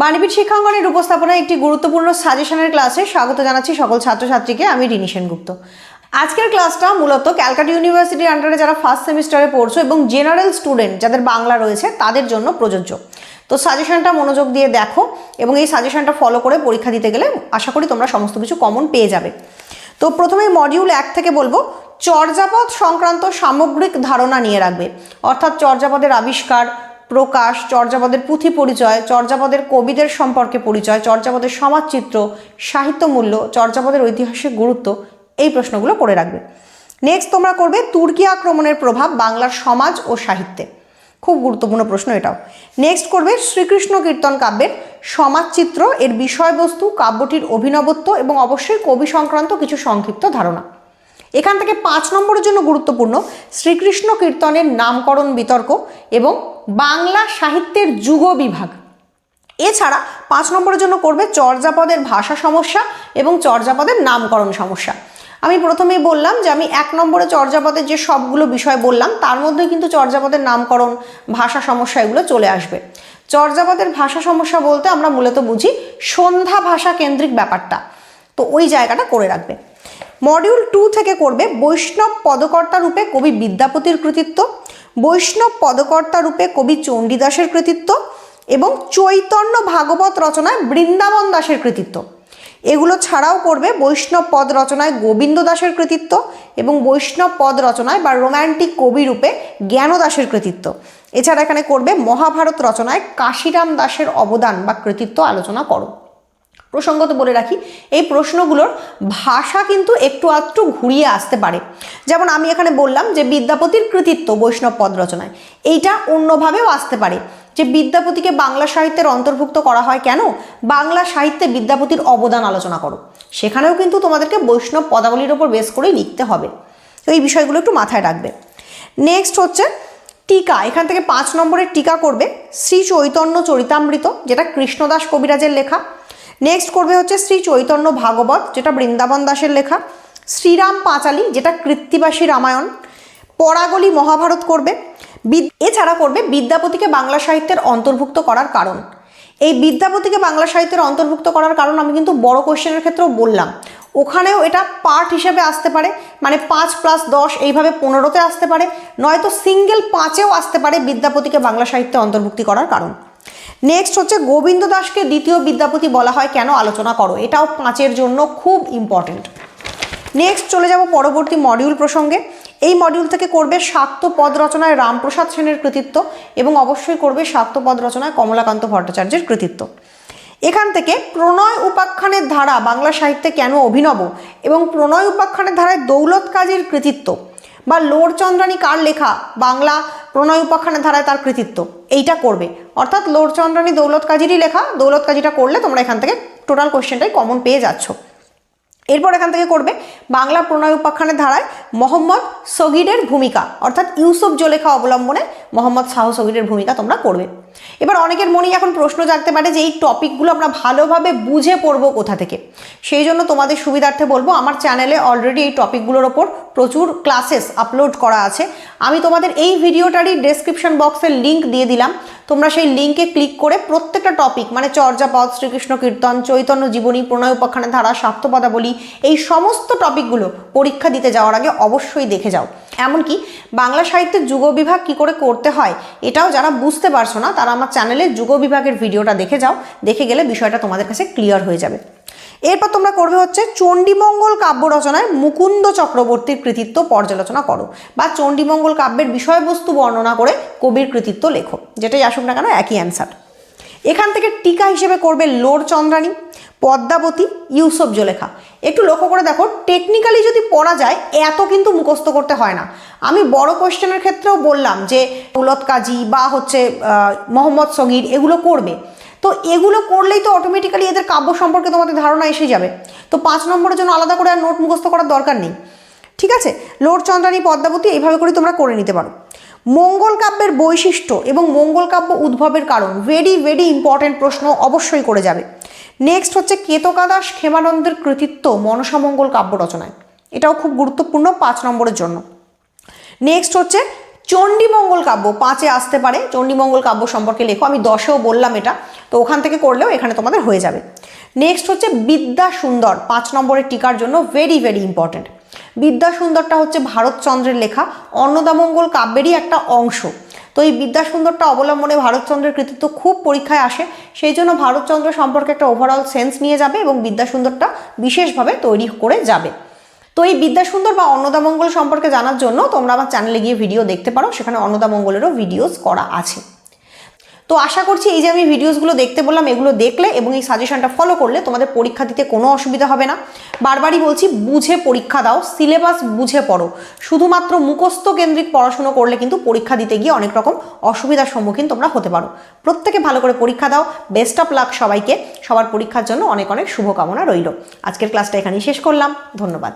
বাণীবীর শিক্ষাঙ্গনের উপস্থাপনায় একটি গুরুত্বপূর্ণ সাজেশনের ক্লাসে স্বাগত জানাচ্ছি সকল ছাত্রছাত্রীকে। আমি রিনি সেনগুপ্ত। আজকের ক্লাসটা মূলত ক্যালকাটা ইউনিভার্সিটির আন্ডারে যারা ফার্স্ট সেমিস্টারে পড়ছো এবং জেনারেল স্টুডেন্ট যাদের বাংলা রয়েছে, তাদের জন্য প্রযোজ্য। তো সাজেশনটা মনোযোগ দিয়ে দেখো এবং এই সাজেশনটা ফলো করে পরীক্ষা দিতে গেলে আশা করি তোমরা সমস্ত কিছু কমন পেয়ে যাবে। তো প্রথমে মডিউল এক থেকে বলব, চর্যাপদ সংক্রান্ত সামগ্রিক ধারণা নিয়ে রাখবে। অর্থাৎ চর্যাপদের আবিষ্কার প্রকাশ, চর্যাপদের পুঁথি পরিচয়, চর্যাপদের কবিদের সম্পর্কে পরিচয়, চর্যাপদের সমাজচিত্র সাহিত্য মূল্য চর্যাপদের ঐতিহাসিক গুরুত্ব, এই প্রশ্নগুলো করে রাখবে। নেক্সট তোমরা করবে তুর্কি আক্রমণের প্রভাব বাংলার সমাজ ও সাহিত্যে। খুব গুরুত্বপূর্ণ প্রশ্ন এটাও। নেক্সট করবে শ্রীকৃষ্ণ কীর্তন কাব্যের সমাজচিত্র, এর বিষয়বস্তু, কাব্যটির অভিনবত্ব এবং অবশ্যই কবি সংক্রান্ত কিছু সংক্ষিপ্ত ধারণা। এখান থেকে পাঁচ নম্বরের জন্য গুরুত্বপূর্ণ শ্রীকৃষ্ণ কীর্তনের নামকরণ বিতর্ক এবং বাংলা সাহিত্যের যুগ বিভাগ। এছাড়া পাঁচ নম্বরের জন্য করবে চর্যাপদের ভাষা সমস্যা এবং চর্যাপদের নামকরণ সমস্যা। আমি প্রথমেই বললাম যে আমি এক নম্বরে চর্যাপদের যে সবগুলো বিষয় বললাম, তার মধ্যে কিন্তু চর্যাপদের নামকরণ ভাষা সমস্যা এগুলো চলে আসবে। চর্যাপদের ভাষা সমস্যা বলতে আমরা মূলত বুঝি সন্ধ্যা ভাষা কেন্দ্রিক ব্যাপারটা। তো ওই জায়গাটা করে রাখবে। মডিউল টু থেকে করবে বৈষ্ণব পদকর্তা রূপে কবি বিদ্যাপতির কৃতিত্ব, বৈষ্ণব পদকর্তা রূপে কবি চণ্ডীদাসের কৃতিত্ব এবং চৈতন্য ভাগবত রচনায় বৃন্দাবন দাসের কৃতিত্ব। এগুলো ছাড়াও করবে বৈষ্ণব পদ রচনায় গোবিন্দ দাসের কৃতিত্ব এবং বৈষ্ণব পদ রচনায় বা রোম্যান্টিক কবি রূপে জ্ঞান দাসের কৃতিত্ব। এছাড়া এখানে করবে মহাভারত রচনায় কাশিরাম দাসের অবদান বা কৃতিত্ব আলোচনা করো। প্রসঙ্গত বলে রাখি, এই প্রশ্নগুলোর ভাষা কিন্তু একটু আধটু ঘুরিয়ে আসতে পারে। যেমন আমি এখানে বললাম যে বিদ্যাপতির কৃতিত্ব বৈষ্ণব পদ রচনায়। এইটা অন্যভাবেও আসতে পারে। যে বিদ্যাপতিকে বাংলা সাহিত্যের অন্তর্ভুক্ত করা হয় কেন? বাংলা সাহিত্যে বিদ্যাপতির অবদান আলোচনা করো। সেখানেও কিন্তু তোমাদেরকে বৈষ্ণব পদাবলীর ওপর বেস করেই লিখতে হবে। তো এই বিষয়গুলো একটু মাথায় রাখবে। নেক্সট হচ্ছে টিকা। এখান থেকে পাঁচ নম্বরের টিকা করবে শ্রী চৈতন্য চরিতামৃত, যেটা কৃষ্ণদাস কবিরাজের লেখা। নেক্সট করবে হচ্ছে শ্রী চৈতন্য ভাগবত, যেটা বৃন্দাবন দাসের লেখা। শ্রীরাম পাঁচালী, যেটা কৃত্তিবাসী রামায়ণ। পরাগলি মহাভারত করবে। এছাড়া করবে বিদ্যাপতিকে বাংলা সাহিত্যের অন্তর্ভুক্ত করার কারণ। এই বিদ্যাপতিকে বাংলা সাহিত্যের অন্তর্ভুক্ত করার কারণ আমি কিন্তু বড় কোশ্চেনের ক্ষেত্রেও বললাম। ওখানেও এটা পার্ট হিসেবে আসতে পারে মানে পাঁচ প্লাস দশ এইভাবে পনেরোতে আসতে পারে, নয়তো সিঙ্গেল পাঁচেও আসতে পারে বিদ্যাপতিকে বাংলা সাহিত্যে অন্তর্ভুক্তি করার কারণ। নেক্সট হচ্ছে গোবিন্দ দাসকে দ্বিতীয় বিদ্যাপতি বলা হয়। কেন আলোচনা করো? এটাও পাঁচের জন্য খুব ইম্পর্টেন্ট নেক্সট চলে যাব পরবর্তী মডিউল প্রসঙ্গে। এই মডিউল থেকে করবে শাক্ত পদ রচনায় রামপ্রসাদ সেনের কৃতিত্ব এবং অবশ্যই করবে শাক্ত পদ রচনায় কমলাকান্ত ভট্টাচার্যের কৃতিত্ব। এখান থেকে প্রণয় উপাখ্যানের ধারা বাংলা সাহিত্যে কেন অভিনব এবং প্রণয় উপাখ্যানের ধারায় দৌলত কাজীর কৃতিত্ব বা লোরচন্দ্রানী কার লেখা? বাংলা প্রণয় উপাখ্যানের ধারায় তার কৃতিত্ব। এইটা করবে। অর্থাৎ লোরচন্দ্রানী দৌলত কাজীরই লেখা। দৌলত কাজীটা করলে তোমরা এখান থেকে টোটাল কোশ্চেনটাই কমন পেয়ে যাচ্ছ। এরপর এখান থেকে করবে বাংলা প্রণয় উপাখ্যানের ধারায় মোহাম্মদ সগিরের ভূমিকা। অর্থাৎ ইউসুফ জোলেখা অবলম্বনে মোহাম্মদ শাহ সগিরের ভূমিকা তোমরা করবে। এবার অনেকের মনেই এখন প্রশ্ন জাগতে পারে যে এই টপিকগুলো আমরা ভালোভাবে বুঝে পড়ব কোথা থেকে? সেই জন্য তোমাদের সুবিধার্থে বলব, আমার চ্যানেলে অলরেডি এই টপিকগুলোর ওপর প্রচুর ক্লাসেস আপলোড করা আছে। আমি তোমাদের এই ভিডিওটারই ডেসক্রিপশন বক্সের লিঙ্ক দিয়ে দিলাম। তোমরা সেই লিঙ্কে ক্লিক করে প্রত্যেকটা টপিক মানে চর্যাপদ শ্রীকৃষ্ণ, কীর্তন, চৈতন্য, জীবনী, প্রণয়, উপাখ্যানের ধারা স্বার্থপদাবলী এই সমস্ত টপিকগুলো পরীক্ষা দিতে যাওয়ার আগে অবশ্যই দেখে যাও। এমনকি বাংলা সাহিত্যের যুগ বিভাগ কী করে করতে হয়, এটাও যারা বুঝতে পারছ না, তারা আমার চ্যানেলে যুগ বিভাগের ভিডিওটা দেখে যাও। দেখে গেলে বিষয়টা তোমাদের কাছে ক্লিয়ার হয়ে যাবে। এরপর তোমরা করবে হচ্ছে চণ্ডীমঙ্গল কাব্য রচনায় মুকুন্দ চক্রবর্তীর কৃতিত্ব পর্যালোচনা করো বা চণ্ডীমঙ্গল কাব্যের বিষয়বস্তু বর্ণনা করে কবির কৃতিত্ব লেখো, যেটাই আসুক না কেন একই অ্যান্সার এখান থেকে টিকা হিসেবে করবে লোর চন্দ্রাণী পদ্মাবতী, ইউসুফ জোলেখা। একটু লক্ষ্য করে দেখো টেকনিক্যালি যদি পড়া যায়, এত কিন্তু মুখস্থ করতে হয় না। আমি বড় কোয়েশ্চেনের ক্ষেত্রেও বললাম যে দৌলত কাজী বা হচ্ছে মোহাম্মদ সগির এগুলো করবে। তো এগুলো করলেই তো অটোমেটিক্যালি এদের কাব্য সম্পর্কে তোমাদের ধারণা এসে যাবে। তো পাঁচ নম্বরের জন্য আলাদা করে আর নোট মুখস্থ করার দরকার নেই। ঠিক আছে? লোর চন্দ্রানী পদ্মাবতী এইভাবে করে তোমরা করে নিতে পারো। মঙ্গল কাব্যের বৈশিষ্ট্য এবং মঙ্গল কাব্য উদ্ভবের কারণ ভেরি ভেরি ইম্পর্টেন্ট প্রশ্ন অবশ্যই করে যাবে। নেক্সট হচ্ছে কেতকাদাস ক্ষেমানন্দের কৃতিত্ব মনসামঙ্গল কাব্য রচনায়। এটাও খুব গুরুত্বপূর্ণ পাঁচ নম্বরের জন্য। নেক্সট হচ্ছে চণ্ডীমঙ্গল কাব্য পাঁচে আসতে পারে। চণ্ডীমঙ্গল কাব্য সম্পর্কে লেখো, আমি দশেও বললাম এটা। তো ওখান থেকে করলেও এখানে তোমাদের হয়ে যাবে। নেক্সট হচ্ছে বিদ্যা সুন্দর পাঁচ নম্বরের টিকার জন্য ভেরি ভেরি ইম্পর্টেন্ট বিদ্যা সুন্দরটা হচ্ছে ভারতচন্দ্রের লেখা, অন্নদামঙ্গল কাব্যেরই একটা অংশ। তো এই বিদ্যাসুন্দরটা অবলম্বনে ভারতচন্দ্রের কৃতিত্ব খুব পরীক্ষায় আসে। সেই জন্য ভারতচন্দ্র সম্পর্কে একটা ওভারঅল সেন্স নিয়ে যাবে এবং বিদ্যাসুন্দরটা বিশেষভাবে তৈরি করে যাবে। তো এই বিদ্যাসুন্দর বা অন্নদামঙ্গল সম্পর্কে জানার জন্য তোমরা আমার চ্যানেলে গিয়ে ভিডিও দেখতে পারো, সেখানে অন্নদামঙ্গলেরও ভিডিওস করা আছে। তো আশা করছি এই যে আমি ভিডিওসগুলো দেখতে বললাম, এগুলো দেখলে এবং এই সাজেশনটা ফলো করলে তোমাদের পরীক্ষা দিতে কোনো অসুবিধা হবে না। বারবারই বলছি, বুঝে পরীক্ষা দাও সিলেবাস বুঝে পড়ো। শুধুমাত্র মুখস্থ কেন্দ্রিক পড়াশুনো করলে কিন্তু পরীক্ষা দিতে গিয়ে অনেক রকম অসুবিধার সম্মুখীন তোমরা হতে পারো। প্রত্যেকে ভালো করে পরীক্ষা দাও বেস্ট অফ লাক সবাইকে, সবার পরীক্ষার জন্য অনেক অনেক শুভকামনা রইল। আজকের ক্লাসটা এখানেই শেষ করলাম, ধন্যবাদ।